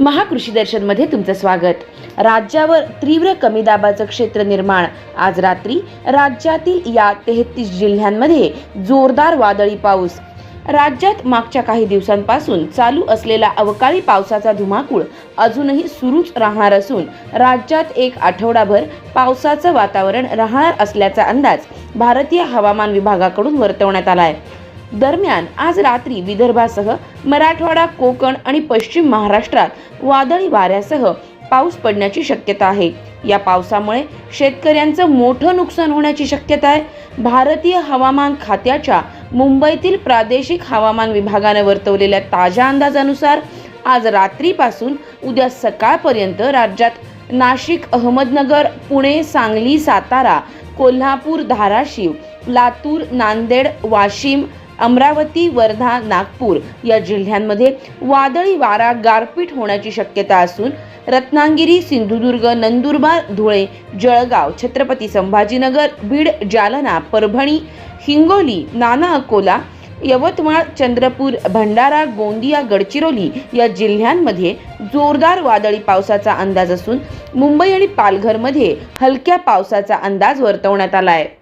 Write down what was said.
महाकृषी दर्शनमध्ये तुमचं स्वागत. राज्यावर तीव्र कमी दाबाचं क्षेत्र निर्माण. आज रात्री राज्यातील या तेहतीस जिल्ह्यांमध्ये जोरदार वादळी पाऊस. राज्यात मागच्या काही दिवसांपासून चालू असलेला अवकाळी पावसाचा धुमाकूळ अजूनही सुरूच राहणार असून राज्यात एक आठवडाभर पावसाचं वातावरण राहणार असल्याचा अंदाज भारतीय हवामान विभागाकडून वर्तवण्यात आला आहे दरम्यान आज रात्री विदर्भासह मराठवाडा कोकण आणि पश्चिम महाराष्ट्रात वादळी वाऱ्यासह पाऊस पडण्याची शक्यता आहे. या पावसामुळे शेतकऱ्यांचं मोठं नुकसान होण्याची शक्यता आहे. भारतीय हवामान खात्याच्या मुंबईतील प्रादेशिक हवामान विभागाने वर्तवलेल्या ताज्या अंदाजानुसार आज रात्रीपासून उद्या सकाळपर्यंत राज्यात नाशिक अहमदनगर पुणे सांगली सातारा कोल्हापूर धाराशिव लातूर नांदेड वाशिम अमरावती वर्धा नागपूर या जिल्ह्यांमध्ये वादळी वारा गारपीट होण्याची शक्यता असून रत्नागिरी सिंधुदुर्ग नंदुरबार धुळे जळगाव छत्रपती संभाजीनगर बीड जालना परभणी हिंगोली नाना अकोला यवतमाळ चंद्रपूर भंडारा गोंदिया गडचिरोली या जिल्ह्यांमध्ये जोरदार वादळी पावसाचा अंदाज असून मुंबई आणि पालघरमध्ये हलक्या पावसाचा अंदाज वर्तवण्यात आला आहे.